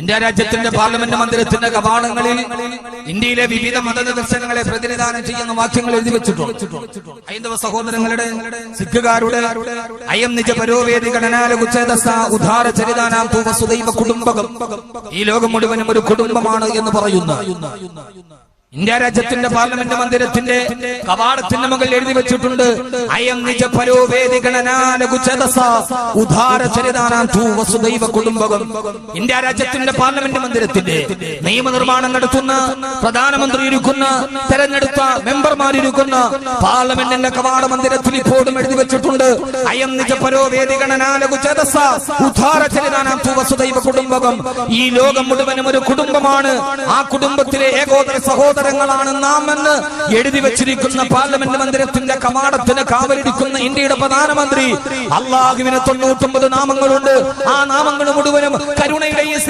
India രാജ്യത്തിന്റെ parliament മന്ദിരത്തിന്റെ കവാടങ്ങളിൽ ഇന്ത്യയിലെ വിവിധ മതദർശനങ്ങളെ പ്രതിനിധാനം ചെയ്യുന്ന വാക്യങ്ങൾ എഴുതി വെച്ചിട്ടുണ്ട്. ഹൈന്ദവ സഹോദരങ്ങളുടെ സിഖുകാരുടെ അയം നിജ പരോവേദി ഗണനാല കുച്ചേദസ ഉദാര ചരിതാനാം തൂ വസുദൈവ കുടുംബകം. ഈ ലോകം മുഴുവനും ഒരു കുടുംബമാണ് എന്ന് പറയുന്നു. ഇന്ത്യ രാജ്യത്തിന്റെ പാർലമെന്റ് മന്ദിരത്തിന്റെ കവാടത്തിന്റെ മുകളിൽ എഴുതി വെച്ചിട്ടുണ്ട്. അയം നിജ പരോവേദി വസുദൈവ കുടുംബകം. ഇന്ത്യ രാജ്യത്തിന്റെ പാർലമെന്റ് മന്ദിരത്തിന്റെ നിയമനിർമ്മാണം നടത്തുന്ന പ്രധാനമന്ത്രി ഇരിക്കുന്ന തെരഞ്ഞെടുത്ത മെമ്പർമാരിരിക്കുന്ന പാർലമെന്റിന്റെ കവാട മന്ദിരത്തിൽ ഇപ്പോഴും എഴുതി വെച്ചിട്ടുണ്ട്. അയം നിജ പരോവേദി വസുദൈവ കുടുംബകം. ഈ ലോകം മുഴുവനും ഒരു കുടുംബമാണ്. ആ കുടുംബത്തിലെ ഏകോദര സഹോദരങ്ങളാണ് നാം എന്ന് എഴുതി വെച്ചിരിക്കുന്ന പാർലമെന്റ് മന്ദിരത്തിന്റെ കവാടത്തിന് കാവലിരിക്കുന്ന ഇന്ത്യയുടെ പ്രധാനമന്ത്രി. അള്ളാഹുവിന് തൊണ്ണൂറ്റൊമ്പത് നാമങ്ങളുണ്ട്. ആ നാമങ്ങൾ മുഴുവനും കരുണയുടെയും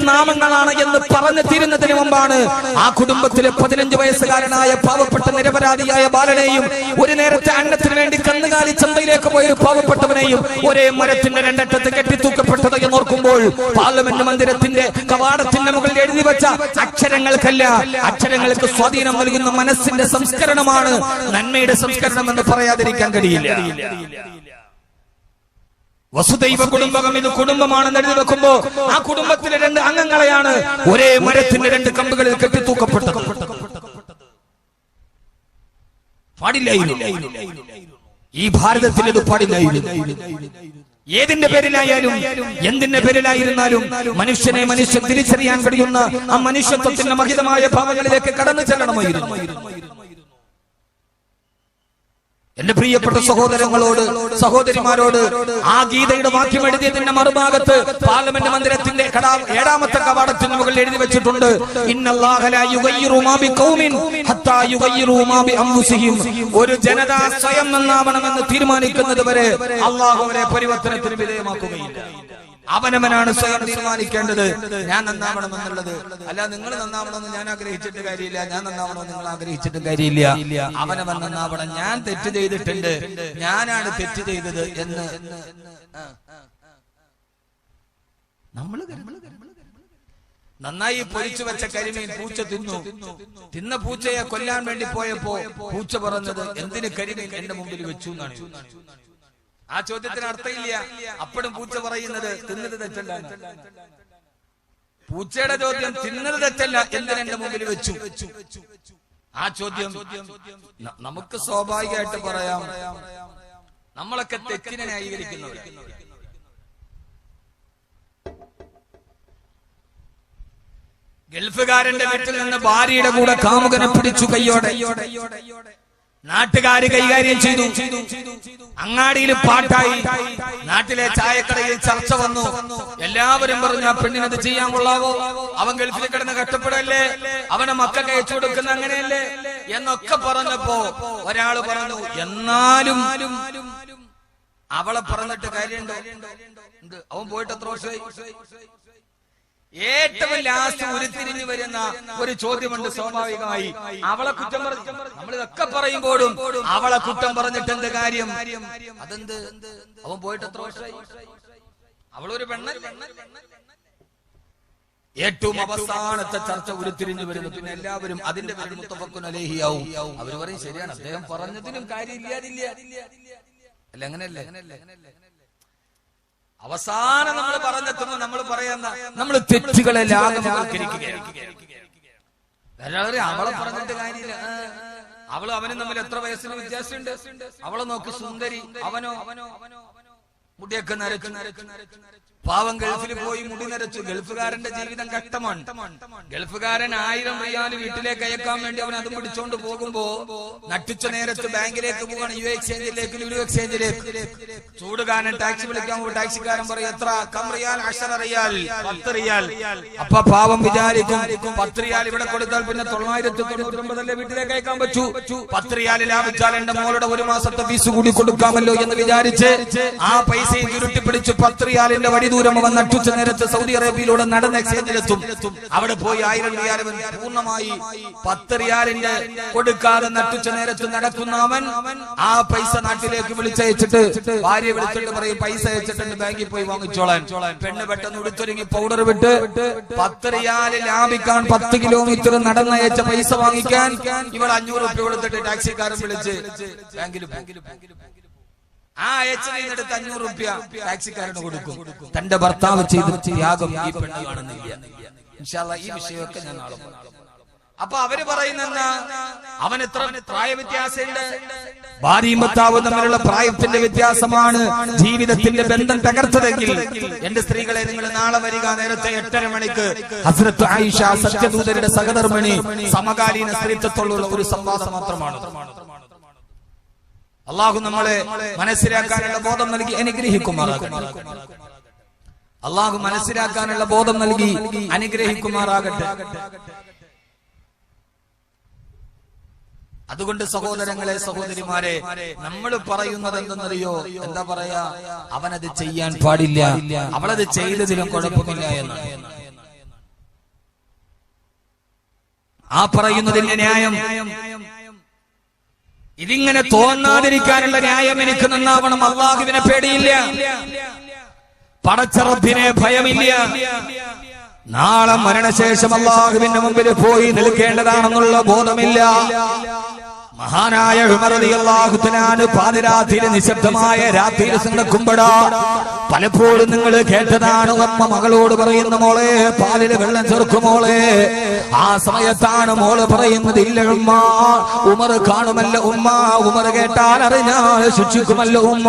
സ്നേഹത്തിന്റെയും നാമങ്ങളാണ് എന്ന് പറഞ്ഞു തീരുന്നതിന് മുമ്പാണ് ആ കുടുംബത്തിലെ പതിനഞ്ച് വയസ്സുകാരനായ പാവപ്പെട്ട നിരപരാധിയായ ബാലനെയും ഒരു നേരത്തെ അന്നത്തിന് വേണ്ടി കന്നുകാലി ചന്തയിലേക്ക് പോയ ഒരു പാവപ്പെട്ടവനെയും ഒരേ മരത്തിന്റെ രണ്ടറ്റത്ത് കെട്ടിത്തൂക്കപ്പെട്ടത് എന്ന് ഓർക്കുമ്പോൾ പാർലമെന്റ് മന്ദിരത്തിന്റെ കവാടത്തിന്റെ മുകളിൽ എഴുതി വെച്ച അക്ഷരങ്ങൾക്കല്ല അക്ഷരങ്ങൾക്ക് സ്വാധീനം നൽകുന്ന മനസ്സിന്റെ സംസ്കരണമാണ് നന്മയുടെ സംസ്കരണം എന്ന് പറയാതിരിക്കാൻ കഴിയില്ല. വസുദൈവ കുടുംബകം ഇത് കുടുംബമാണെന്ന് എഴുതി വെക്കുമ്പോ ആ കുടുംബത്തിലെ രണ്ട് അംഗങ്ങളെയാണ് ഒരേ മരത്തിന്റെ രണ്ട് കമ്പുകളിൽ കെട്ടിത്തൂക്കപ്പെട്ടത്. പാടില്ലായിരുന്നു ഈ ഭാരതത്തിൽ ഇത് പാടില്ലായിരുന്നു ഏതിന്റെ പേരിലായാലും എന്തിന്റെ പേരിലായിരുന്നാലും മനുഷ്യനെ മനുഷ്യൻ തിരിച്ചറിയാൻ കഴിയുന്ന ആ മനുഷ്യത്വത്തിന്റെ മഹിതമായ ഭാവങ്ങളിലേക്ക് കടന്നു ചെല്ലണമായിരുന്നു. എന്റെ പ്രിയപ്പെട്ട സഹോദരങ്ങളോട് സഹോദരിമാരോട് ആ ഗീതയുടെ വാക്യം എഴുതിയതിന്റെ മറുഭാഗത്ത് പാർലമെന്റ് മന്ദിരത്തിന്റെ ഏഴാമത്തെ കവാടത്തിന് മുകളിൽ എഴുതി വെച്ചിട്ടുണ്ട്. ഒരു ജനത സ്വയം നന്നാവണമെന്ന് തീരുമാനിക്കുന്നത് വരെ അള്ളാഹുവിനെ പരിവർത്തനത്തിന് വിധേയമാക്കുകയില്ല. അവനവനാണ് സ്വയം തീരുമാനിക്കേണ്ടത്. ഞാൻ നന്നാവണം എന്നുള്ളത് അല്ല നിങ്ങൾ നന്നാവണമെന്ന് ഞാൻ ആഗ്രഹിച്ചിട്ട് കാര്യമില്ല. ഞാൻ നന്നാവണമെന്ന് നിങ്ങൾ ആഗ്രഹിച്ചിട്ട് കാര്യമില്ല. അവനവൻ നന്നാവണം. ഞാൻ തെറ്റ് ചെയ്തിട്ടുണ്ട്. ഞാനാണ് തെറ്റ് ചെയ്തത് എന്ന്. നന്നായി പൊരിച്ചു വെച്ച കരിമീൻ പൂച്ച തിന്നു. തിന്ന പൂച്ചയെ കൊല്ലാൻ വേണ്ടി പോയപ്പോ പൂച്ച പറഞ്ഞത് എന്തിന് കരിമീൻ എന്റെ മുമ്പിൽ വെച്ചു എന്നാണ്. ആ ചോദ്യത്തിന് അർത്ഥമില്ല. അപ്പഴും പൂച്ച പറയുന്നത് തിന്നത് തെറ്റല്ല പൂച്ചയുടെ ചോദ്യം തിന്നത് തെറ്റല്ല എന്തിന് എന്റെ മുമ്പിൽ വെച്ചു. ആ ചോദ്യം നമുക്ക് സ്വാഭാവികമായിട്ട് പറയാം. നമ്മളൊക്കെ തെറ്റിനെ ന്യായീകരിക്കുന്നവർ ഗൾഫുകാരന്റെ വീട്ടിൽ നിന്ന് ഭാര്യയുടെ കൂടെ കാമുകനെ പിടിച്ചു കയ്യോടെ. നാട്ടുകാര് കൈകാര്യം ചെയ്തു. അങ്ങാടിയിൽ പാട്ടായി. നാട്ടിലെ ചായക്കടയിൽ ചർച്ച വന്നു. എല്ലാവരും പറഞ്ഞു ആ പെണ്ണിനത് ചെയ്യാൻ കൊള്ളാവോ? അവൻ ഗൾഫിൽ കിടന്ന് കഷ്ടപ്പെടല്ലേ? അവനെ മക്കൾക്ക് അയച്ചു കൊടുക്കുന്ന അങ്ങനെയല്ലേ? എന്നൊക്കെ പറഞ്ഞപ്പോ ഒരാൾ പറഞ്ഞു എന്നാലും അവളെ പറഞ്ഞിട്ട് കാര്യമുണ്ടോ? അവൻ പോയിട്ട് എത്ര വർഷമായി? ഏറ്റവും ലാസ്റ്റ് ഉരുത്തിരിഞ്ഞു വരുന്ന ഒരു ചോദ്യമുണ്ട് സ്വാഭാവികമായി. അവളെ കുറ്റം പറഞ്ഞു നമ്മൾ ഇതൊക്കെ പറയുമ്പോഴും അവളെ കുറ്റം പറഞ്ഞിട്ട് എന്ത് കാര്യം? അതെന്ത്? അവൻ പോയിട്ട് എത്ര വർഷമായി? അവളൊരു പെണ്ണ ഏറ്റവും അവസാനത്തെ ചർച്ച ഉരുത്തിരിഞ്ഞു വരുന്നു പിന്നെ എല്ലാവരും അതിന്റെ പേരിൽ മുത്തഫക്കുൻ അലേഹിയാവും അവർ പറയും ശരിയാണ്. അദ്ദേഹം പറഞ്ഞതിനും കാര്യമില്ലാതില്ല അല്ല അങ്ങനെയല്ലേ. അവസാനം നമ്മൾ പറഞ്ഞെത്തുമ്പോൾ നമ്മൾ പറയുന്ന നമ്മൾ തെറ്റുകളെ ലാഘവവൽക്കരിക്കുകയാണ് എല്ലാവരും അവളെ പറഞ്ഞിട്ട് കാര്യമില്ല. അവൾ അവനും തമ്മിൽ എത്ര വയസ്സിന് വ്യത്യാസമുണ്ട്? അവളെ നോക്കി സുന്ദരി അവനോ? മുടിയൊക്കെ നരച്ചു നരച്ചു. പാവം ഗൾഫിൽ പോയി മുടി നരച്ചു. ഗൾഫുകാരന്റെ ജീവിതം കഷ്ടമാണ്. ഗൾഫുകാരൻ ആയിരം റിയാൽ വീട്ടിലേക്ക് അയക്കാൻ വേണ്ടി അവൻ അത് പിടിച്ചോണ്ട് പോകുമ്പോ നട്ടിച്ച നേരത്ത് ബാങ്കിലേക്ക് പോവാണ്. യു എക്സ്ചേഞ്ചിലേക്ക് ലുലു എക്സ്ചേഞ്ചിലേക്ക്. ചൂടുകാരൻ ടാക്സി വിളിക്കാൻ പോകും ടാക്സിക്കാരൻ പറയും എത്ര? കം റിയാൽ അഷറ റിയാൽ. പത്ത് റിയാൽ. അപ്പൊ പാവം വിചാരിക്കും പത്ത് റിയാൽ ഇവിടെ കൊടുത്താൽ പിന്നെ തൊള്ളായിരത്തി തൊണ്ണൂറ്റൊമ്പതല്ലേ വീട്ടിലേക്ക് അയക്കാൻ പറ്റൂ? പത്ത് റിയാൽ ലാഭിച്ചാൽ എന്റെ മോളുടെ ഒരു മാസത്തെ ഫീസ് കൂടി കൊടുക്കാമല്ലോ എന്ന് വിചാരിച്ച് ആ പൈസയും ചുരുട്ടി പിടിച്ച് പത്ത് റിയാലിന്റെ വടി ദൂരം അവൻ നട്ടുച്ച നേരത്ത് സൗദി അറേബ്യയിലൂടെ നടന്ന് എക്സേഞ്ചിലെത്തും അവിടെ പോയി ആയിരം റിയാൽ പൂർണമായി പത്ത് റിയാലിന്റെ കൊടുക്കാതെ നട്ടുച്ച നേരത്ത് നടക്കുന്ന അവൻ ആ പൈസ നാട്ടിലേക്ക് വിളിച്ചയച്ചിട്ട് ഭാര്യ വിളിച്ചിട്ട് പറയും പൈസ അയച്ചിട്ടുണ്ട് ബാങ്കിൽ പോയി വാങ്ങിച്ചോളാൻ. പെണ്ണ് പെട്ടെന്ന് ഉടുത്തൊരുങ്ങി പൗഡർ വിട്ട് പത്ത് റിയാൽ ലാഭിക്കാൻ പത്ത് കിലോമീറ്റർ നടന്നയച്ച പൈസ വാങ്ങിക്കാൻ ഇവൾ അഞ്ഞൂറ് രൂപ കൊടുത്തിട്ട് ടാക്സിക്കാരൻ വിളിച്ച് ബാങ്കിൽ പോകും ആ അയച്ചതിൽ എടുത്ത് അഞ്ഞൂറ് റുപ്യ ടാക്സിക്കാരന് കൊടുക്കും. തന്റെ ഭർത്താവ് ചെയ്ത് ത്യാഗം ഈ പെണ്ണ് കാണുന്നില്ല ഈ വിഷയമൊക്കെ ഞാൻ നാളെ. അപ്പൊ അവർ പറയുന്ന അവൻ എത്ര പ്രായ വ്യത്യാസമുണ്ട് ഭാര്യയും ഭർത്താവും തമ്മിലുള്ള പ്രായത്തിന്റെ വ്യത്യാസമാണ് ജീവിതത്തിന്റെ ബന്ധം തകർത്തതെങ്കിൽ. എന്റെ സ്ത്രീകളെ നിങ്ങൾ നാളെ വരിക നേരത്തെ എട്ടര മണിക്ക്. ഹസ്രത്ത് ആയിഷ സത്യദൂതരുടെ സഹധർമ്മിണി സമകാലീന സ്ത്രീത്വത്തോടുള്ള ഒരു സംവാദം മാത്രമാണ്. അള്ളാഹു നമ്മളെ മനസ്സിലാക്കാനുള്ള ബോധം നൽകി അനുഗ്രഹിക്കുമാറാകട്ടെ. അള്ളാഹു മനസ്സിലാക്കാനുള്ള ബോധം നൽകി അനുഗ്രഹിക്കുമാറാകട്ടെ. അതുകൊണ്ട് സഹോദരങ്ങളെ സഹോദരിമാരെ നമ്മൾ പറയുന്നത് എന്തെന്നറിയോ എന്താ പറയാ? അവനത് ചെയ്യാൻ പാടില്ല. അവളത് ചെയ്തതിലും കുഴപ്പമില്ല എന്ന്. ആ പറയുന്നതിന്റെ ന്യായം ഇതിങ്ങനെ തോന്നാതിരിക്കാനുള്ള ന്യായം എനിക്ക് നന്നാവണം. അള്ളാഹുവിനെ പേടിയില്ല. പടച്ചറബിനെ ഭയമില്ല. നാളെ മരണശേഷം അള്ളാഹുവിന്റെ മുമ്പിൽ പോയി നിൽക്കേണ്ടതാണെന്നുള്ള ബോധമില്ല. മഹാനായ അള്ളാഹുത്തനാണ് പാതിരാത്രിയിലെ നിശബ്ദമായ രാത്രിയിൽ നടക്കുമ്പോഴാ പലപ്പോഴും നിങ്ങൾ കേട്ടതാണ് അമ്മ മകളോട് പറയുന്ന മോളെ പാലിൽ വെള്ളം ചെറുക്കുമോളെ ആ സമയത്താണ് മോൾ പറയുന്നത് ഇല്ല ഉമ്മ ഉമർ കാണുമല്ല ഉമ്മ. ഉമർ കേട്ടാൽ അറിഞ്ഞാൽ ശിക്ഷിക്കുമല്ല ഉമ്മ.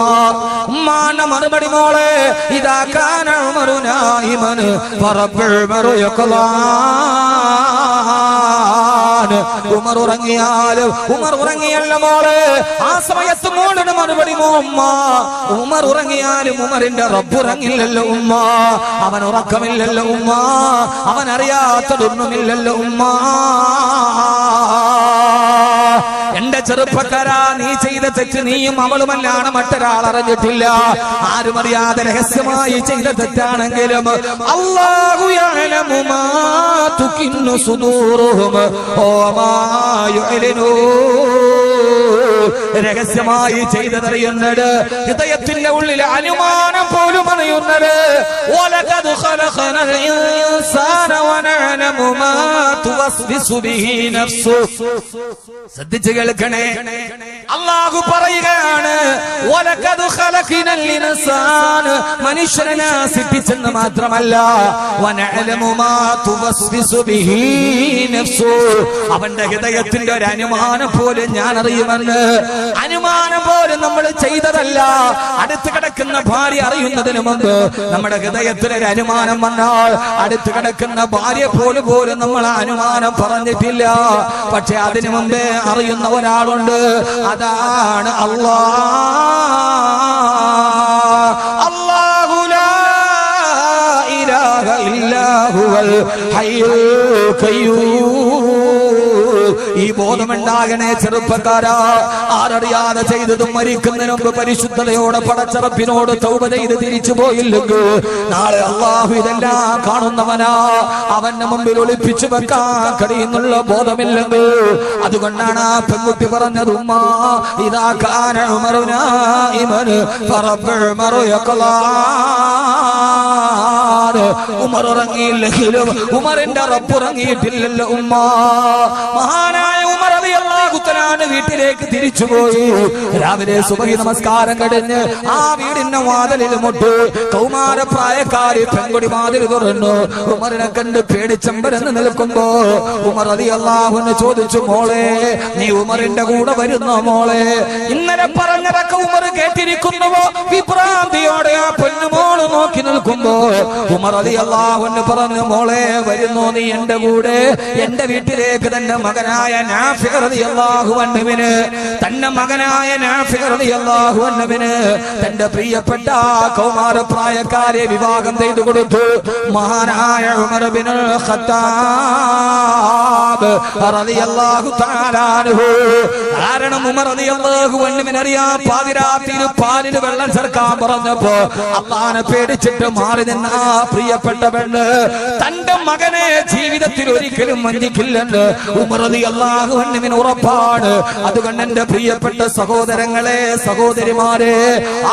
ഉമ്മാന്റെ മറുപടി മോളെ ഇതാ കാന ഉമറുനായിമന് പറപ്പിൾ ഉമർ ഉറങ്ങിയാലും ഉമർ ഉറങ്ങിയല്ല മോൾ. ആ സമയത്ത് മോളുടെ മറുപടി ഉമ്മ ഉമർ ഉറങ്ങിയാലും ഉമറിന്റെ റബ്ബുറങ്ങില്ലല്ലോ ഉമ്മ. അവൻ ഉറക്കമില്ലല്ലോ ഉമ്മ. അവൻ അറിയാത്തതൊന്നുമില്ലല്ലോ ഉമ്മ. ചെറുപ്പക്കാരാ നീ ചെയ്ത തെറ്റ് നീയും അവളുമല്ലാണ്. മറ്റൊരാൾ അറിഞ്ഞിട്ടില്ല. ആരും അറിയാതെ രഹസ്യമായി ചെയ്ത തെറ്റാണെങ്കിലും രഹസ്യമായി ചെയ്തതറിയുന്നത് ഹൃദയത്തിന്റെ ഉള്ളിലെ അനുമാനം പോലും അറിയുന്നത് ولقد ഖലഖനൽ ഇൻസാന വനഅലമു മാ توسوس ബിഹി നഫ്സു. ശ്രദ്ധിച്ചു കേൾക്കണേ. അള്ളാഹു പറയുകയാണ് ولقد ഖലഖനൽ ഇൻസാന മനുഷ്യനെ നാസിപ്പിച്ചെന്ന് മാത്രമല്ല വനഅലമു മാ توسوس ബിഹി നഫ്സു. അവന്റെ ഹൃദയത്തിന്റെ ഒരു അനുമാനം പോലും ഞാൻ അറിയുമെന്ന് അനുമാനം പോലും നമ്മൾ ചെയ്തതല്ല. അടുത്ത് കിടക്കുന്ന ഭാര്യ അറിയുന്നതിന് മുമ്പ് നമ്മുടെ ഹൃദയത്തിൽ ഒരു അനുമാനം വന്നാൽ അടുത്ത് കിടക്കുന്ന ഭാര്യ പോലും പോലും നമ്മൾ അനുമാനം പറഞ്ഞിട്ടില്ല. പക്ഷെ അതിനു മുമ്പേ അറിയുന്ന ഒരാളുണ്ട്. അതാണ് അള്ളാ. അള്ളാഹു ലാ ഇലാഹ ഇല്ലാ ഹുവൽ ഹയ്യുൽ ഖയ്യൂം. ഈ ബോധമുണ്ടാകണേ ചെറുപ്പക്കാരാ. ആരറിയാതെ ചെയ്തതും മരിക്കുന്നതിന് മുമ്പ് പരിശുദ്ധതയോടെ പടച്ചറപ്പിനോട് തൗബ ചെയ്ത് തിരിച്ചു പോയില്ലെങ്കിൽ നാളെ അള്ളാഹു ഇതെല്ലാം കാണുന്നവനാ. അവന്റെ മുമ്പിൽ ഒളിപ്പിച്ചു വെക്കാൻ കഴിയുന്നുള്ള ബോധമില്ലെങ്കിൽ അതുകൊണ്ടാണ് ആ പെൺകുട്ടി പറഞ്ഞത് ഉമ്മ ഇതാ കാന ഉമറുനാ ഇമന് ഫറബ്ബുൽ മറുയഖലാൻ ഉമർ ഉറങ്ങിയില്ലെങ്കിലും ഉമറിന്റെ റബ്ബ് ഉറങ്ങിയിട്ടില്ലല്ലോ ഉമ്മ. മഹാനായ ഉമർ ാണ് വീട്ടിലേക്ക് തിരിച്ചുപോയി. രാവിലെ സുബഹി നമസ്കാരം കഴിഞ്ഞ് ആ വീടിന്റെ വാതിലിൽ മുട്ട് കൗമാരപ്രായക്കാരി പെൺകുടി വാതിൽ തുറന്നു. ഉമറിനെ കണ്ട് പേടിച്ചമ്പരന്ന് നിൽക്കുമ്പോ ഉമർ അതി അള്ളാഹുന്ന് ചോദിച്ചു മോളെ നീ ഉമറിന്റെ കൂടെ വരുന്നോ മോളെ? ഇന്നലെ പറഞ്ഞതൊക്കെ ഉമർ കേട്ടിരിക്കുന്നുവോ വിഭ്രാന്തിയോടെ ആ പൊന്നുമോൾ നോക്കി നിൽക്കുമ്പോ ഉമർ അലി അള്ളാഹുന്ന് പറഞ്ഞു മോളെ വരുന്നു നീ എന്റെ കൂടെ. എന്റെ വീട്ടിലേക്ക് തന്റെ മകനായ അൻഹുവിന് തന്റെ മകനായ അൻഹുവിന് തന്റെ പ്രിയപ്പെട്ട കൗമാരപ്രായക്കാരെ വിവാഹം ചെയ്തു കൊടുത്തു. മഹാനായ ഉമർ ബിനുൽ ഖത്താബ് തആല കാരണം ഉമർ റളിയല്ലാഹു അൻഹുവിന് അറിയാം പാതിരാത്രി സോഡാവിയിൽ പാലിന് വെള്ളം ചേർക്കാൻ പറഞ്ഞപ്പോ അള്ളാനെ പേടിച്ചിട്ട് മാറി നിന്ന പ്രിയപ്പെട്ട പെണ്ണ് തന്റെ മകനെ ജീവിതത്തിൽ ഒരിക്കലും വഞ്ചിക്കില്ലെന്ന് ഉമറതി അള്ളാഹുവിന് ഉറപ്പാണ്. അതുകൊണ്ട് എന്റെ പ്രിയപ്പെട്ട സഹോദരങ്ങളെ സഹോദരിമാരെ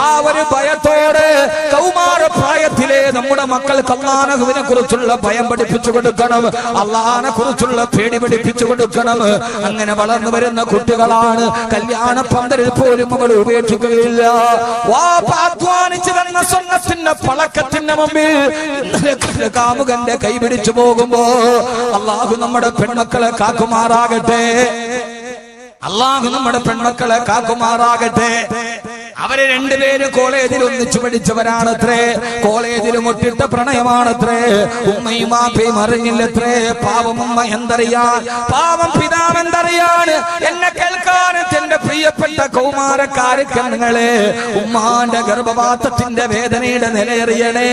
ആ ഒരു ഭയത്തോടെ കൗമാര പ്രായത്തിലെ നമ്മുടെ മക്കൾക്ക് അള്ളാനഹുവിനെ കുറിച്ചുള്ള ഭയം പഠിപ്പിച്ചു കൊടുക്കണം. അള്ളാഹിനെ കുറിച്ചുള്ള പേടി പഠിപ്പിച്ചു കൊടുക്കണം. അങ്ങനെ വളർന്നു വരുന്ന കുട്ടികളാണ്. കല്യാണ പന്തലിൽ പോലും അവൾ ഉപേക്ഷിക്കുകയില്ല. വാപ്പ അധ്വാനിച്ചു തന്ന സ്വർണത്തിന്റെ പളക്കത്തിന്റെ മുമ്പിൽ കാമുകന്റെ കൈ പിടിച്ചു പോകുമ്പോ അള്ളാഹു നമ്മുടെ പെൺമക്കളെ കാക്കുമാറാകട്ടെ. അള്ളാഹു നമ്മുടെ പെൺമക്കളെ കാക്കുമാറാകട്ടെ. അവർ രണ്ടുപേര് കോളേജിൽ ഒന്നിച്ചു പഠിച്ചവരാണത്രേ. കോളേജിൽ മുട്ടിട്ട പ്രണയമാണത്രേ. ഉമ്മയും ആപ്പയും അറിഞ്ഞില്ലത്രേ. പാവം ഉമ്മ എന്തറിയാൻ പാവം പിതാവ് എന്തറിയാണ്? എന്നെ കേൾക്കാൻ എന്റെ പ്രിയപ്പെട്ട കൗമാരക്കാരക്കണ്ണുങ്ങളെ ഉമ്മാന്റെ ഗർഭപാത്രത്തിന്റെ വേദനയുടെ നിലയറിയണേ.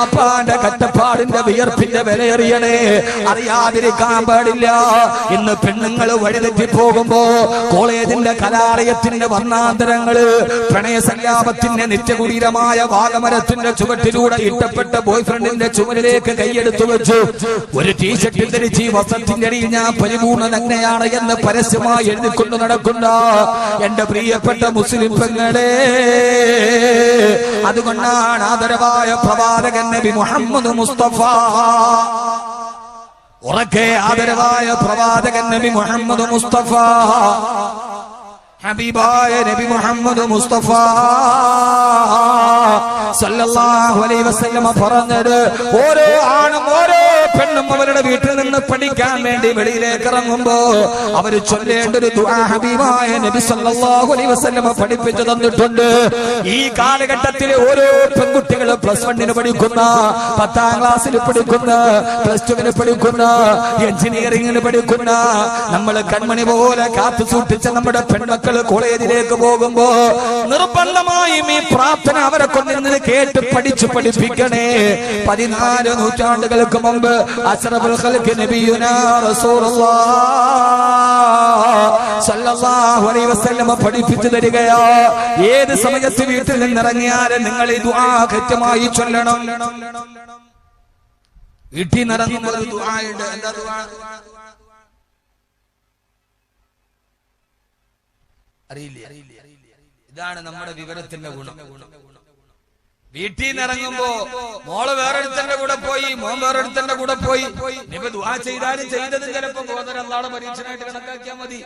അപ്പാന്റെ കട്ടപ്പാടിന്റെ വിയർപ്പിന്റെ വിലയറിയണേ. അറിയാതിരിക്കാൻ പാടില്ല. ഇന്ന് പെണ്ണുങ്ങൾ വഴിതെറ്റി പോകുമ്പോ കോളേജിന്റെ കലാലയത്തിന്റെ വർണാന്തരങ്ങൾ പ്രണയസല്ലാപത്തിന്റെ നിത്യകുടീരമായ വാഗമരത്തിന്റെ ചുവട്ടിലൂടെ ഇട്ടപ്പെട്ട ബോയ് ഫ്രണ്ടിന്റെ ചുമലിലേക്ക് കൈയെടുത്തു വെച്ചു. ഒരു ടീഷർട്ടിൽ ധരിച്ച് ഈ വസ്ത്രത്തിന്റെ അടിയിൽ ഞാൻ നഗ്നയാണ് എന്ന് പരസ്യമായി എഴുതിക്കൊണ്ട് നടക്കുന്ന എന്റെ പ്രിയപ്പെട്ട മുസ്ലിം പെങ്ങളെ അതുകൊണ്ടാണ് ആദരവായ പ്രവാചകൻ നബി മുഹമ്മദ് മുസ്തഫ. ഉറക്കെ ആദരവായ പ്രവാചകൻ നബി മുഹമ്മദ് മുസ്തഫ. ഹബീബായ നബി മുഹമ്മദ് മുസ്തഫ സല്ലല്ലാഹു അലൈഹി വസല്ലം പറഞ്ഞത് ഓരോ ആണും ഓരോ പെണ്ണും അവരുടെ വീട്ടിൽ നിന്ന് പഠിക്കാൻ വേണ്ടി വെളിയിലേക്ക് ഇറങ്ങുമ്പോ അവർ ചൊല്ലേണ്ട ഒരു ഹബീബായ നബി സല്ലല്ലാഹു അലൈഹി പഠിപ്പിച്ചു തന്നിട്ടുണ്ട്. ഈ കാലഘട്ടത്തിലെ ഓരോ പെൺകുട്ടികളും പ്ലസ് വണ്ണിന് പഠിക്കുന്ന പത്താം ക്ലാസ്സിൽ പഠിക്കുന്ന പ്ലസ് ടുവിന് പഠിക്കുന്ന എഞ്ചിനീയറിംഗിന് പഠിക്കുന്ന നമ്മൾ കൺമണി പോലെ കാത്തു സൂക്ഷിച്ച നമ്മുടെ പെൺമക്കൾ കോളേജിലേക്ക് പോകുമ്പോ നിർബന്ധമായും ഈ പ്രാർത്ഥന അവരെ കൊണ്ടിരുന്നത് കേട്ട് പഠിച്ചു പഠിപ്പിക്കണേ. പതിനാല് നൂറ്റാണ്ടുകൾക്ക് മുമ്പ് അസ്റഫുൽ ഖൽഖ് നബിയുനാ റസൂലുള്ളാഹ് സല്ലല്ലാഹു അലൈഹി വസല്ലമ പഠിപ്പിച്ചു തരികയാ. ഏത് സമയത്ത് വീട്ടിൽ നിന്നിറങ്ങിയാലും നിങ്ങൾ ഈ ദുആ കൃത്യമായി ചൊല്ലണം. വീട്ടിൽ നിറങ്ങുമ്പോൾ ദുആ ഉണ്ട്. എന്താ ദുആ? അറിയില്ല? ഇതാണ് നമ്മുടെ വിവരത്തിന്റെ ഗുണം. വീട്ടിൽ നിന്ന് ഇറങ്ങുമ്പോ മോൾ വേറൊരുത്തന്റെ കൂടെ പോയി മോൻ വേറൊരുത്തന്റെ കൂടെ പോയി. ഇനിയിപ്പോ ദുവാ ചെയ്താലും ചെയ്തത് ചിലപ്പോ ഗോദര അല്ലാതെ പരീക്ഷണമായിട്ട് കണക്കാക്കിയാൽ മതി.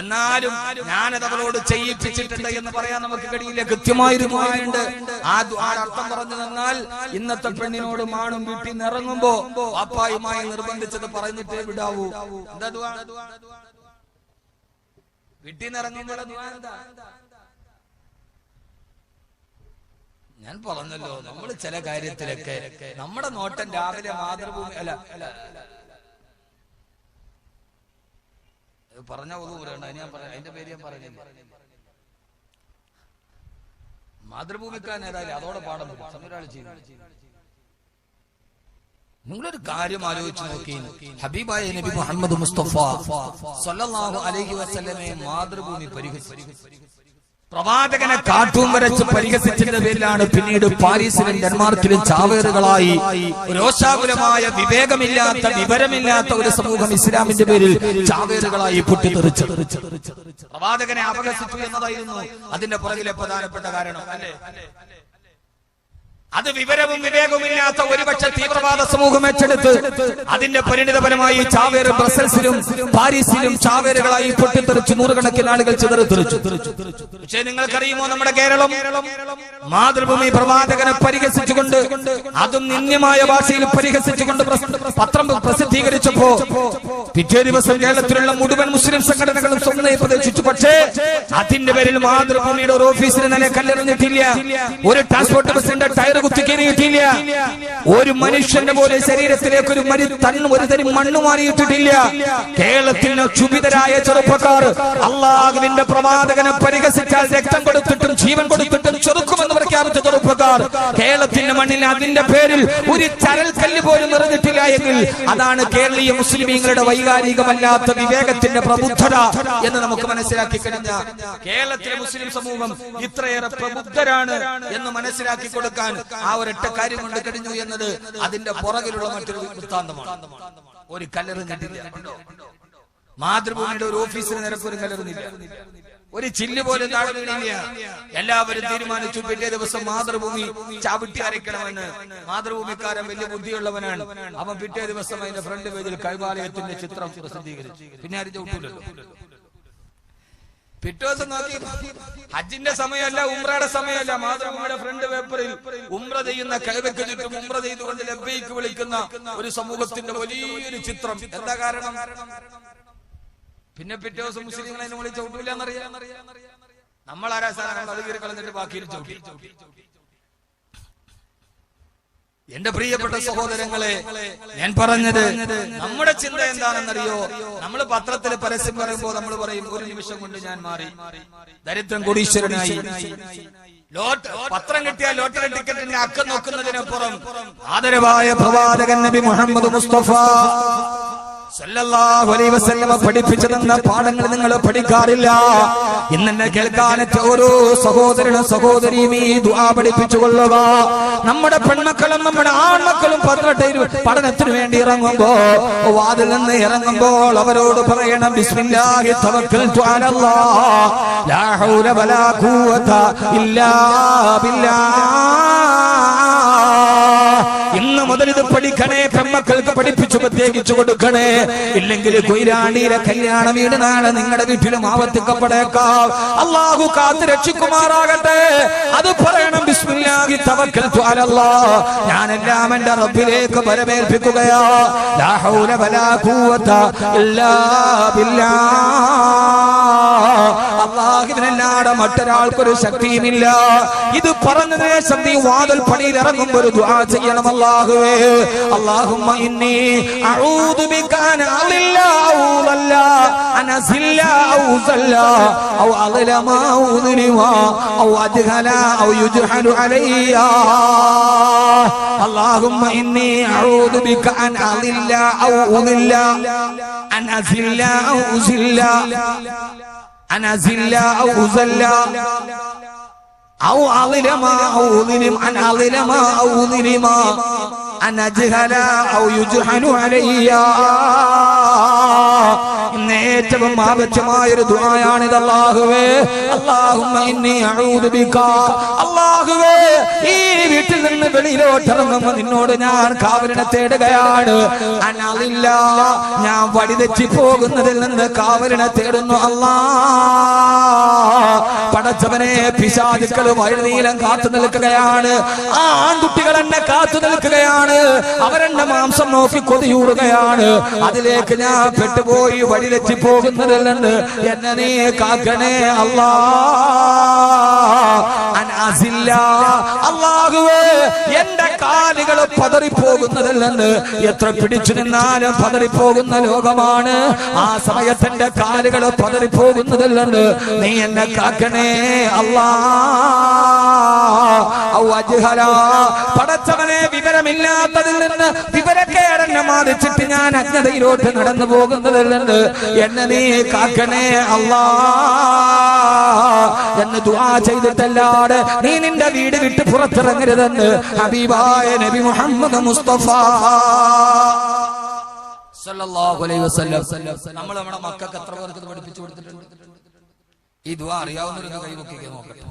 എന്നാലും ഞാനത് അവളോട് ചെയ്യിപ്പിച്ചിട്ടുണ്ട് എന്ന് പറയാൻ നമുക്ക് കഴിയില്ല. കൃത്യമായൊരു ആ ദുആ അർത്ഥം പറഞ്ഞു തന്നാൽ ഇന്നത്തെ പെണ്ണിനോട് മാണും വീട്ടിൽ നിന്ന് ഇറങ്ങുമ്പോ അപ്പായുമായി നിർബന്ധിച്ചത് പറഞ്ഞിട്ടേ വിടാവൂ. എന്താ വീട്ടിൽ നിന്ന് ഇറങ്ങുമ്പോൾ ദുആ എന്താ ഞാൻ പറഞ്ഞല്ലോ നമ്മൾ ചില കാര്യത്തിലൊക്കെ നമ്മുടെ നോട്ടം രാവിലെ മാതൃഭൂമി അല്ല. പറഞ്ഞ അത് ഞാൻ പറയാം അതിന്റെ പേര് ഞാൻ പറഞ്ഞില്ല. മാതൃഭൂമിക്കാൻ ഏതായാലും അതോടെ പാഠം വരും. ചെയ്യുന്നു. ചെയ്യും നിങ്ങളൊരു കാര്യം ആലോചിച്ചു നോക്കി ഹബീബായ നബി മുഹമ്മദ് മുസ്തഫ സല്ലല്ലാഹു അലൈഹി വസല്ലമയെ മാതൃഭൂമി പരിഹസിച്ചു. പ്രവാചകനെ കാട്ടും വരച്ച് പരിഹസിച്ചതിന്റെ പേരിലാണ് പിന്നീട് പാരീസിലും ഡെൻമാർക്കിലും ചാവേറുകളായി രോഷാകുലമായ വിവേകമില്ലാത്ത വിവരമില്ലാത്ത ഒരു സമൂഹം ഇസ്ലാമിന്റെ പേരിൽ ചാവേറുകളായി പൊട്ടിത്തെറിച്ചു പ്രവാചകനെ അപകസിച്ചു എന്നതായിരുന്നു അതിന്റെ പുറകിലെ പ്രധാനപ്പെട്ട കാരണം. അല്ലേ? അത് വിവരവും വിവേകവുമില്ലാത്ത ഒരുപക്ഷെ തീവ്രവാദ സമൂഹം ഏറ്റെടുത്ത് അതിന്റെ പരിണിതപരമായി ചാവേർ ബ്രസൽസിലും പാരീസിലും ചാവേറുകളായി പൊട്ടിത്തെറിച്ച് നൂറുകണക്കിന് ആളുകൾ ചിതറിത്തെറിച്ചു. പക്ഷേ നിങ്ങൾക്കറിയുമോ നമ്മുടെ കേരളം? മാതൃഭൂമി പ്രവാചകനെ പരിഹസിച്ചുകൊണ്ട് അതും നിന്ദ്യമായ ഭാഷയിൽ പരിഹസിച്ചുകൊണ്ട് പത്രം പ്രസിദ്ധീകരിച്ചപ്പോ പിറ്റേ ദിവസം കേരളത്തിലുള്ള മുഴുവൻ മുസ്ലിം സംഘടനകളും സ്വന്തം പ്രതീക്ഷിച്ചു പക്ഷേ അതിന്റെ പേരിൽ മാതൃഭൂമിയുടെ ഒരു ഓഫീസിന് നില കല്ലെറിഞ്ഞിട്ടില്ല. ഒരു ട്രാൻസ്പോർട്ട് ബസിന്റെ ടയർ കയറ് കുത്തി ഒരു മനുഷ്യന്റെ പോലെ ശരീരത്തിലേക്ക് ഒരു മരി തണ്ണു ഒരു തരി മണ്ണ് മാറിയിട്ടിട്ടില്ല. കേരളത്തിന് ക്ഷുഭിതരായ ചെറുപ്പക്കാർ അള്ളാഹുവിന്റെ പ്രവാചകനെ പരിഹസിച്ചാൽ രക്തം കൊടുത്തിട്ടും ജീവൻ കൊടുത്തിട്ടും ചെറുക്കുമെന്ന് പ്രഖ്യാപിച്ച ചെറുപ്പക്കാർ. കേരളത്തിന്റെ മണ്ണിൽ അതിന്റെ പേരിൽ ഒരു ചരൽ കല്ല് പോലും നിറഞ്ഞിട്ടില്ല എങ്കിൽ അതാണ് കേരളീയ മുസ്ലിമീങ്ങളുടെ വൈകാരികമല്ലാത്ത വിവേകത്തിന്റെ പ്രബുദ്ധത എന്ന് നമുക്ക് മനസ്സിലാക്കി കഴിഞ്ഞ കേരളത്തിലെ മുസ്ലിം സമൂഹം ഇത്രയേറെ പ്രബുദ്ധരാണ് എന്ന് മനസ്സിലാക്കി കൊടുക്കാൻ ആ ഒരൊറ്റ കാര്യം കൊണ്ട് കഴിഞ്ഞു എന്നത് അതിന്റെ പുറകിലുള്ള മറ്റൊരു വൃത്താന്തമാണ്. ഒരു കല്ലെറിഞ്ഞിട്ടില്ല. മാതൃഭൂമിയുടെ ഒരു ഓഫീസിന് നിരക്ക് ഒരു കല്ലെറിഞ്ഞില്ല. ഒരു ചില്ല് പോലും താഴെ വീണില്ല. എല്ലാവരും തീരുമാനിച്ചു പിറ്റേ ദിവസം മാതൃഭൂമി ചവിട്ടി അരയ്ക്കണമെന്ന്. മാതൃഭൂമിക്കാരൻ വലിയ ബുദ്ധിയുള്ളവനാണ്. അവൻ പിറ്റേ ദിവസം അതിന്റെ ഫ്രണ്ട് പേജിൽ കൈവാലയത്തിന്റെ ചിത്രം പ്രസിദ്ധീകരിച്ചു. പിന്നെ ആരും ചവിട്ടൂലല്ലോ? പിറ്റേ ദിവസം നോക്കി. ഹജ്ജിന്റെ സമയമല്ല ഉംറയുടെ സമയമല്ല. മാതൃഭൂമിയുടെ ഫ്രണ്ട് പേപ്പറിൽ ഉംറ ചെയ്യുന്ന കൈവയ്ക്ക് ചുറ്റും ഉംറ ചെയ്തുകൊണ്ട് ലബ്ബയ്ക്ക് വിളിക്കുന്ന ഒരു സമൂഹത്തിന്റെ വലിയൊരു ചിത്രം. എന്താ കാരണം? പിന്നെ പിറ്റേ ദിവസം മുസ്ലിങ്ങളെ വിളിച്ച് നമ്മൾ ആരാ സാധനം അത് കീറി കളഞ്ഞിട്ട് ബാക്കി ചവിട്ടി എന്റെ പ്രിയപ്പെട്ട സഹോദരങ്ങളെ ഞാൻ പറഞ്ഞത് നമ്മുടെ ചിന്ത എന്താണെന്നറിയോ? നമ്മൾ പത്രത്തിൽ പരസ്യം പറയുമ്പോൾ നമ്മൾ പറയും ഒരു നിമിഷം കൊണ്ട് ഞാൻ മാറി. ദരിദ്രം കോടീശ്വരനായി. ലോട്ട് പത്രം കിട്ടിയ ലോട്ടറി ടിക്കറ്റിന്റെ അക്കം നോക്കുന്നതിനപ്പുറം ആദരവായ പ്രവാചകൻ നബി മുഹമ്മദ് മുസ്തഫ സല്ലല്ലാഹു അലൈഹി വസല്ലമ പഠിപ്പിച്ചു തന്ന പാഠങ്ങൾ നിങ്ങൾ പഠിക്കാറില്ല. ഇന്നെ കേൾക്കാനറ്റ ഓരോ സഹോദരനും സഹോദരിയും ഈ ദുആ പഠിപ്പിച്ചു കൊള്ളുക നമ്മുടെ പെൺമക്കളും നമ്മുടെ ആൺമക്കളും പതിനെട്ട് പഠനത്തിന് വേണ്ടി ഇറങ്ങുമ്പോ വാതിൽ നിന്ന് ഇറങ്ങുമ്പോൾ അവരോട് പറയണം ബിസ്മില്ലാഹി തവക്കൽതു അലല്ലാഹ് ലാ ഹൗല വലാ ഖുവത ഇല്ലാ ബില്ലാഹ് മുതൽ ഇത് പഠിക്കണേ പെമ്മക്കൾക്ക് പഠിപ്പിച്ചു പ്രത്യേകിച്ചു കൊടുക്കണേ. ഇല്ലെങ്കിൽ കൊയിലാണ്ടിയിലെ കല്യാണം വീട് നാളെ നിങ്ങളുടെ വീട്ടിലും ആവർത്തിക്കപ്പെടേക്കാം. അള്ളാഹു കാത്ത് രക്ഷിക്കുമാറാകട്ടെ. അത് പറയണം ബിസ്മില്ലാഹി തവക്കൽതു അലല്ലാഹ്. എല്ലാം എന്റെ റബ്ബിലേക്ക് വരവേൽപ്പിക്കുകയാ ലാ ഹൗല വലാ ഖുവത ഇല്ലാ ബില്ലാഹ്. അള്ളാഹുവിനല്ലാതെ മറ്റൊരാൾക്കൊരു ശക്തിയുമില്ല. ഇത് പറഞ്ഞതിനെ ശക്തി വാതിൽ പണിയിൽ ഇറങ്ങുമ്പോൾ ദുആ ചെയ്യണം അല്ലാഹുവേ اللهم إني أعوذ بك أن أضل أو ضل أن أزل أو زل أو أظلم أو ظلم أو أجهل أو يجهل علي اللهم إني أعوذ بك أن أضل أو أضل أن أزل أو أزل أن أزل أو أزل أو أظلم أو ظلم أن أظلم أو ظلم أن أجهل أو يجهل علي ഇന്ന് ഏറ്റവും ആവശ്യമായ ഒരു ദുആയാണിത് അല്ലാഹുവേ അല്ലാഹുമ്മ ഇന്നി അഊദു ബിക അല്ലാഹുവേ ഈ വീട്ടിൽ നിന്ന് വെളിയിലോട്ട് ഇറങ്ങുമ്പോൾ നിന്നോട് ഞാൻ കാവലിനെ തേടുകയാണ് അനലില്ല ഞാൻ വഴിതെറ്റി പോകുന്നതിൽ നിന്ന് കാവലിനെ തേടുന്നു അല്ലാ പടച്ചവനെ പിശാചുക്കൾ വഴുനീലം കാത്തു നിൽക്കുകയാണ്. ആ ആൺകുട്ടികൾ എന്നെ കാത്തു നിൽക്കുകയാണ്. അവരെന്റെ മാംസം നോക്കി കൊതിയൂറുകയാണ് അതിലേക്ക് ഞാൻ പെട്ടുപോയി വഴിലെത്തി നിന്ന് എന്നെ നീ കാക്കണേ അല്ലാ. അല്ലാഹുവേ എന്റെ കാലുകൾ പതറിപ്പോകുന്നതിൽ നിന്ന് എത്ര പിടിച്ചു നിന്നാലും പതറിപ്പോകുന്ന ലോകമാണ് ആ സമയത്തിന്റെ കാലുകൾ പതറിപ്പോകുന്നതിൽ നിന്ന് നീ എന്നെ കാക്കണേ അല്ലാ. പടച്ചവനെ വിവരമില്ലാത്തതിൽ നിന്ന് വിവരക്കേടെന്നെ മാറിച്ചിട്ട് ഞാൻ അജ്ഞതയിലോട്ട് നടന്നു പോകുന്നതിൽ നിന്ന് എന്നെ നീ കാക്കണേ അല്ലാ എന്ന് ദുആ ചെയ്തിട്ടല്ലാട് നീ നിന്റെ വീട് വിട്ട് പുറത്തിറങ്ങരുതെന്ന് ഹബീബായ നബി മുഹമ്മദ് മുസ്തഫ. നമ്മൾ നമ്മുടെ മക്കൾക്ക് എത്ര പേർക്ക് പഠിപ്പിച്ചു കൊടുത്തിട്ടുണ്ട്? ഈ ദുആ അറിയാവുന്നവരൊന്ന് കൈവക്കിക്കാൻ നോക്കട്ടെ.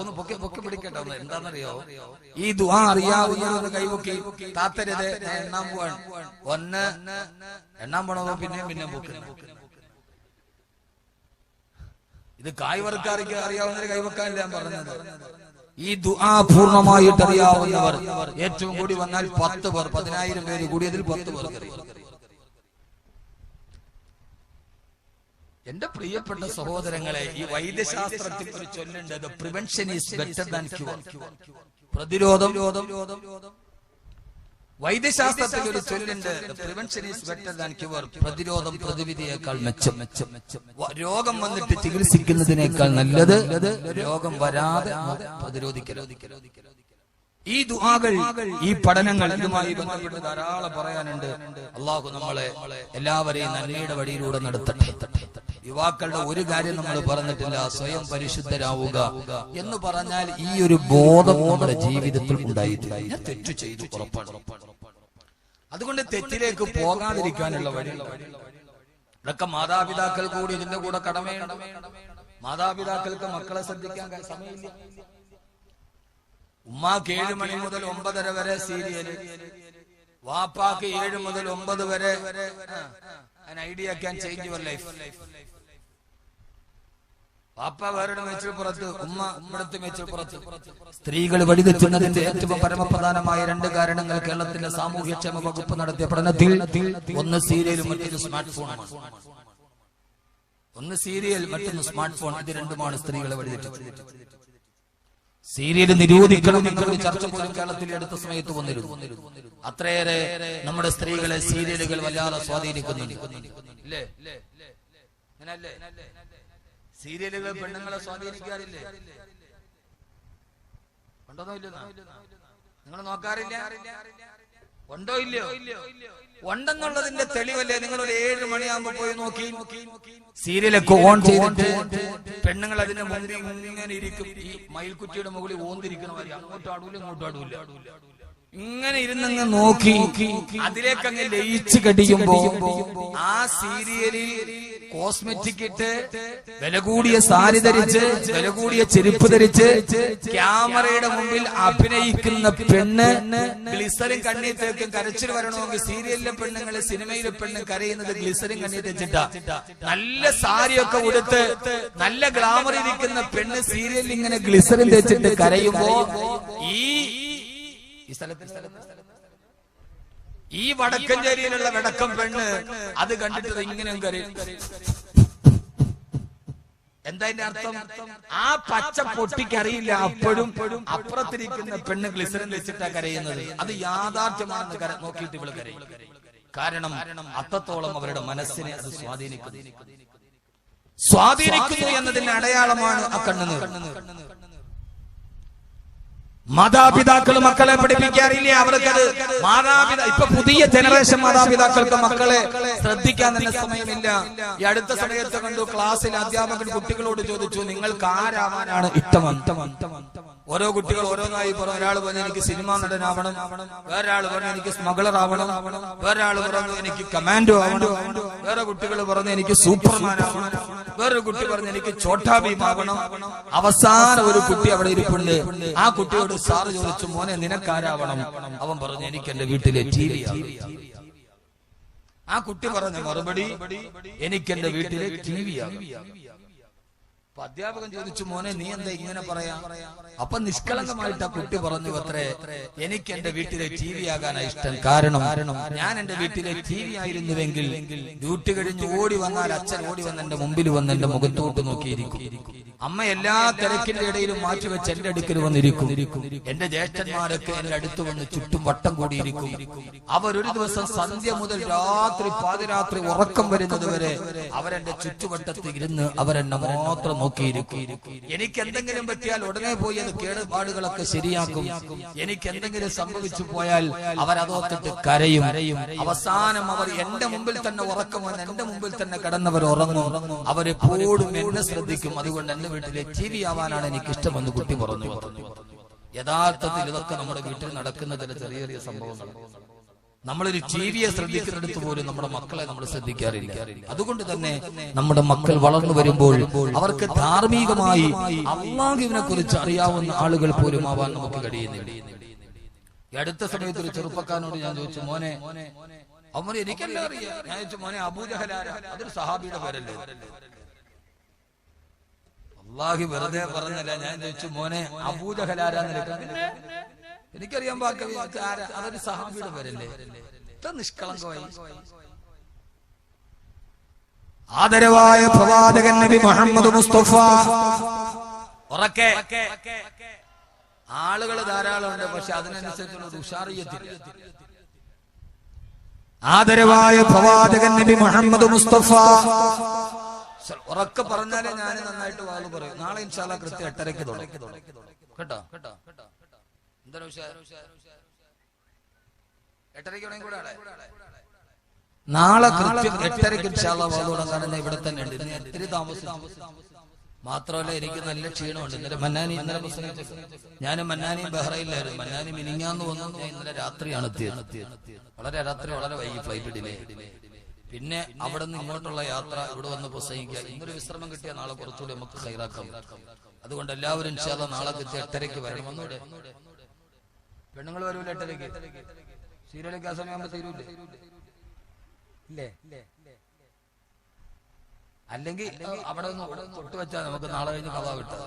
ഒന്ന് പൊക്കി പൊക്കി പിടിക്കട്ടെ ഒന്ന്. എന്താണെന്നറിയോ? ഈ ദുആ അറിയാവുന്നവരൊന്ന് കൈപൊക്കി താത്തരുത് ഞാൻ എണ്ണാൻ പോവാണ്. ഒന്ന് എണ്ണാൻ പോണതോ പിന്നെയും പിന്നെ പൊക്കി ഇത് കായ്വർക്കാർക്ക് അറിയാവുന്നവര് കൈവക്കാനല്ല ഞാൻ പറഞ്ഞത്. ഈ ദുആ പൂർണമായിട്ട് അറിയാവുന്നവർ ഏറ്റവും കൂടി വന്നാൽ പത്ത് പേർ പതിനായിരം പേര് കൂടിയതിൽ പത്ത് പേർക്ക് അറിയാം എന്റെ പ്രിയപ്പെട്ട സഹോദരങ്ങളെ ഈ വൈദ്യശാസ്ത്രത്തിൽ ഒരു ചൊല്ലുണ്ട് prevention is better than cure പ്രതിരോധം രോധം രോധം രോധം വൈദ്യശാസ്ത്രത്തിൽ ഒരു ചൊല്ലുണ്ട്. Prevention is better than cure പ്രതിരോധം പ്രതിവിധിയേക്കാൾ മെച്ചം. മെച്ചം മെച്ചം. രോഗം വന്നിട്ട് ചികിത്സിക്കുന്നതിനേക്കാൾ നല്ലത് രോഗം വരാതെ പ്രതിരോധിക്കൽ ഈ ദുആകൾ ഈ പഠനങ്ങൾ ഇതുമായി ബന്ധപ്പെട്ട് ധാരാളം പറയാനുണ്ട്. അള്ളാഹു നമ്മളെ എല്ലാവരെയും നന്മയുടെ വഴിയിലൂടെ നടത്തട്ടെ. യുവാക്കളുടെ ഒരു കാര്യം നമ്മൾ പറഞ്ഞിട്ടില്ല സ്വയം പരിശുദ്ധരാവുക എന്ന് പറഞ്ഞാൽ ഈ ഒരു ബോധം നമ്മുടെ ജീവിതത്തിൽ ഉണ്ടായിട്ടില്ല. തെറ്റു ചെയ്തു അതുകൊണ്ട് തെറ്റിലേക്ക് പോകാതിരിക്കാനുള്ള വഴി. ഇതൊക്കെ മാതാപിതാക്കൾ കൂടി ഇതിന്റെ കൂടെ കടമയുണ്ട്. മാതാപിതാക്കൾക്ക് മക്കളെ ശ്രദ്ധിക്കാൻ സമയമില്ല. ഉമ്മാക്ക് ഏഴ് മണി മുതൽ ഒമ്പതര വരെ സീരിയൽ വാപ്പാക്ക് ഏഴ് മുതൽ ഒമ്പത് വരെ. Idea can change your life വാപ്പ വേറെ മേച്ചിൽപ്പുറത്ത് ഉമ്മ ഇവിടുത്തെ മേച്ചിൽപ്പുറത്ത്. സ്ത്രീകൾ വഴിതെറ്റുന്നതിന്റെ ഏറ്റവും പരമപ്രധാനമായ രണ്ട് കാരണങ്ങൾ കേരളത്തിന്റെ സാമൂഹ്യക്ഷേമ വകുപ്പ് നടത്തിയ പഠനത്തിൽ. ഒന്ന് സീരിയലും മറ്റൊരു സ്മാർട്ട് ഫോണുമാണ് ഒന്ന് സീരിയൽ മറ്റൊന്ന് സ്മാർട്ട് ഫോൺ ഇത് രണ്ടുമാണ് സ്ത്രീകളെ വഴിതെറ്റിച്ചത് സീരിയൽ നിരോധിക്കണം എന്നൊരു ചർച്ച പോലും കേരളത്തിൽ അടുത്ത സമയത്ത് വന്നിരുന്നു. അത്രയേറെ നമ്മുടെ സ്ത്രീകളെ സീരിയലുകൾ വല്ലാതെ സ്വാധീനിക്കുന്നുണ്ട്. സീരിയലുകൾ പെണ്ണുങ്ങളെ സ്വാധീനിക്കാറില്ലേ? ഉണ്ടോന്നോ ഇല്ലെന്നോ? നിങ്ങൾ നോക്കാറില്ല? ഉണ്ടോ ഇല്ലയോ? ഉണ്ടെന്നുള്ളതിന്റെ തെളിവല്ലേ നിങ്ങൾ ഒരു ഏഴ് മണിയാകുമ്പോ പോയി നോക്കി? സീരിയലൊക്കെ ഓൺ ചെയ്തിട്ട് പെണ്ണുങ്ങൾ അതിന്റെ മുമ്പിൽ ഇങ്ങനെ ഇരിക്കും. ഈ മയിൽക്കുറ്റിയുടെ മുകളിൽ ഓന്തിരിക്കണ വരെ അങ്ങോട്ടും ആടൂല ഇങ്ങനെ ഇരുന്നങ്ങ് നോക്കി. അതിലേക്ക് അങ്ങ് ലയിച്ച് കടിയുമ്പോ ആ സീരിയലിൽ കോസ്മെറ്റിക് ഇട്ട് വില കൂടിയ സാരി ധരിച്ച് വില കൂടിയ ചെരുപ്പ് ധരിച്ച് ക്യാമറയുടെ മുമ്പിൽ അഭിനയിക്കുന്ന പെണ്ണ് ഗ്ലിസറിൻ കണ്ണീർ തേക്കും കരച്ചിൽ വരണമെങ്കിൽ സീരിയലിലെ പെണ്ണുങ്ങൾ സിനിമയിലെ പെണ്ണ് കരയുന്നത് ഗ്ലിസറിൻ കണ്ണീർ തെച്ചിട്ടാ. നല്ല സാരിയൊക്കെ ഉടുത്ത് നല്ല ഗ്ലാമർ ഇരിക്കുന്ന പെണ്ണ് സീരിയലിൽ ഇങ്ങനെ ഗ്ലിസറിൻ തേച്ചിട്ട് കരയുമ്പോ ഈ ഈ സ്ഥലത്ത് ഈ വടക്കഞ്ചേരിയിലുള്ള വടക്കം പെണ്ണ് അത് കണ്ടിട്ട് ഇങ്ങനെ കരയും. എന്താ അർത്ഥം? ആ പച്ച പൊട്ടിക്കറിയില്ല അപ്പോഴും അപ്പുറത്തിരിക്കുന്ന പെണ്ണ് ഗ്ലിസറിൻ വെച്ചിട്ടാ കരയുന്നത്. അത് യാഥാർത്ഥ്യമാണെന്ന് നോക്കിയിട്ട് ഇവൾ കരയും. കാരണം അത്രത്തോളം അവരുടെ മനസ്സിനെ അത് സ്വാധീനിക്കുന്നു. സ്വാധീനിക്കുന്നു എന്നതിന്റെ അടയാളമാണ് ആ കണ്ണുനീർ മാതാപിതാക്കൾ മക്കളെ പഠിപ്പിക്കാറില്ല? അവർക്കത് മാതാപിതാ ഇപ്പൊ പുതിയ ജനറേഷൻ മാതാപിതാക്കൾക്ക് മക്കളെ ശ്രദ്ധിക്കാൻ തന്നെ സമയമില്ല. ഈ അടുത്ത സമയത്ത് കണ്ടു ക്ലാസ്സിൽ അധ്യാപകൻ കുട്ടികളോട് ചോദിച്ചു നിങ്ങൾക്ക് ആരാവാനാണ് ഇഷ്ടം ഓരോ കുട്ടികൾ ഓരോന്നായി പറഞ്ഞു ഒരാൾ പറഞ്ഞു എനിക്ക് സിനിമാ നടനാവണം വേറൊരാൾ പറഞ്ഞു എനിക്ക് സ്മഗ്ലർ ആവണം വേറൊരാൾ പറഞ്ഞു എനിക്ക് കമാൻഡോ ആവണം വേറെ കുട്ടികൾ പറഞ്ഞു എനിക്ക് സൂപ്പർമാൻ ആവണം വേറൊരു കുട്ടി പറഞ്ഞു എനിക്ക് ചോട്ടാ ഭീം ആവണം അവസാനം ഒരു കുട്ടി അവിടെ ഇരിപ്പുണ്ട്. ആ കുട്ടിയോട് സാറ് ചോദിച്ചു മോനെ നിനക്കാരാവണം? അവൻ പറഞ്ഞു എനിക്ക് എന്റെ വീട്ടിലെ ടി ആ കുട്ടി പറഞ്ഞ മറുപടി എനിക്ക് എന്റെ വീട്ടിലെ ടി വി അപ്പൊ അധ്യാപകൻ ചോദിച്ചു മോനെ നീ എന്താ ഇങ്ങനെ പറയാ? അപ്പൊ നിഷ്കളങ്കമായിട്ട് ആ കുട്ടി പറഞ്ഞു അത്രേ എനിക്ക് എന്റെ വീട്ടിലെ ടി വി ആകാനാ ഇഷ്ടം. കാരണം ഞാൻ എന്റെ വീട്ടിലെ ടി വി ആയിരുന്നുവെങ്കിൽ ഡ്യൂട്ടി കഴിഞ്ഞ് ഓടി വന്നാൽ അച്ഛൻ ഓടി വന്ന് എന്റെ മുമ്പിൽ വന്ന് എന്റെ മുഖത്തോട്ട് നോക്കിയിരിക്കും. അമ്മ എല്ലാ തിരക്കിന്റെ ഇടയിലും മാറ്റി മാറ്റിവെച്ച് എന്റെ അടുക്കൽ വന്നിരിക്കും. എന്റെ ജ്യേഷ്ഠന്മാരൊക്കെ എന്റെ അടുത്ത് വന്ന് ചുറ്റും വട്ടം കൂടിയിരിക്കും. അവർ ഒരു ദിവസം സന്ധ്യ മുതൽ രാത്രി പാതിരാത്രി ഉറക്കം വരുന്നത് വരെ അവരെന്റെ ചുറ്റുവട്ടത്ത് ഇരുന്ന് അവരെന്നെ മാത്രം നോക്കിയിരിക്കും. എനിക്ക് എന്തെങ്കിലും പറ്റിയാൽ ഉടനെ പോയി അത് കേടുപാടുകളൊക്കെ ശരിയാക്കും. എനിക്ക് എന്തെങ്കിലും സംഭവിച്ചു പോയാൽ അവരതോത്തിട്ട് കരയും. അവസാനം അവർ എന്റെ മുമ്പിൽ തന്നെ ഉറക്കം എന്റെ മുമ്പിൽ തന്നെ കിടന്നവർ ഉറങ്ങും. അവരെപ്പോഴും എന്നെ ശ്രദ്ധിക്കും. അതുകൊണ്ട് എന്റെ വീട്ടിലെ ടി ആവാനാണ് എനിക്ക് ഇഷ്ടമെന്ന് കുട്ടി പറഞ്ഞു. യഥാർത്ഥത്തിൽ ഇതൊക്കെ നമ്മുടെ വീട്ടിൽ നടക്കുന്ന ചില ചെറിയ ചെറിയ സംഭവങ്ങൾ നമ്മളൊരു ജീവിയെ വിയെ ശ്രദ്ധിക്കുന്നിടത്ത് പോലും നമ്മുടെ മക്കളെ നമ്മൾ ശ്രദ്ധിക്കാറില്ല. അതുകൊണ്ട് തന്നെ നമ്മുടെ മക്കൾ വളർന്നു വരുമ്പോൾ അവർക്ക് ധാർമ്മികമായി അള്ളാഹുവിനെ കുറിച്ച് അറിയാവുന്ന ആളുകൾ പോലും ആവാൻ നമുക്ക് കഴിയുന്നില്ല. അടുത്ത സമയത്ത് ഒരു ചെറുപ്പക്കാരനോട് ഞാൻ ചോദിച്ചു മോനെ അവൻ എനിക്കല്ല അറിയാം? ഞാൻ ചോദിച്ചു മോനെ അതൊരു സഹാബിയുടെ പേരല്ലേ അള്ളാഹി വെറുതെ പറഞ്ഞല്ല ഞാൻ ചോദിച്ചു മോനെ അബൂജഹലാരാന്ന് എനിക്കറിയാൻ ആരാ? അതൊരു സഹാബിയുടെ പേരല്ലേ ഇത്ര നിഷ്കളങ്കമായി. ആദരവായ പ്രവാചകൻ നബി മുഹമ്മദ് മുസ്തഫ. ഉറക്കെ. ആളുകൾ ധാരാളമുണ്ട് പക്ഷെ അതിനനുസരിച്ചുള്ള ഉഷാറിയത്തില്ല. ആദരവായ പ്രവാചകൻ നബി മുഹമ്മദ് മുസ്തഫ. ഉറക്കെ പറഞ്ഞാലേ ഞാൻ നന്നായിട്ട് വാൾ പറയും നാളെ ഇൻഷാല്ല കൃത്യം എട്ടരയ്ക്ക് തുടങ്ങി കേട്ടോ കേട്ടോ? എന്താണ് ഉഷാർ എട്ടരയ്ക്ക് തുടങ്ങി കൂടെ നാളെ കൃത്യം എട്ടരയ്ക്ക് ഞാൻ ഇവിടെ തന്നെ ഉണ്ട് ഇന്ന് ഒത്തിരി താമസം മാത്രമല്ല എനിക്ക് നല്ല ക്ഷീണമുണ്ട്. ഇന്നലെ മന്നാനി ഇന്നലെ ഞാനും മന്നാനിയും ബഹ്റയിലായിരുന്നു മന്നാനി മിനിങ്ങാന്ന് വന്നു. ഞാൻ ഇന്നലെ രാത്രിയാണ് എത്തിയത്. വളരെ രാത്രി വളരെ വൈകി ഫ്ലൈറ്റ് ഡിലേ പിന്നെ അവിടെ നിന്ന് ഇങ്ങോട്ടുള്ള യാത്ര ഇവിടെ വന്ന് പ്രസംഗിക്കുക. ഇന്നൊരു വിശ്രമം കിട്ടിയ നാളെ കുറച്ചുകൂടി നമുക്ക് ഹൈറാക്കാം. അതുകൊണ്ട് എല്ലാവരും നാളെ എട്ടരയ്ക്ക് വരണം. പെണ്ണുങ്ങൾ വരൂല എട്ടരക്ക് സീരിയലൊക്കെ ആ സമയമാകുമ്പോ തീരൂല്ലേ? ഇല്ലേ? അല്ലെങ്കിൽ അവിടെ ഒന്ന് തൊട്ട് വെച്ചാൽ നമുക്ക് നാളെ കഴിഞ്ഞ് കഥ വിട്ടാ.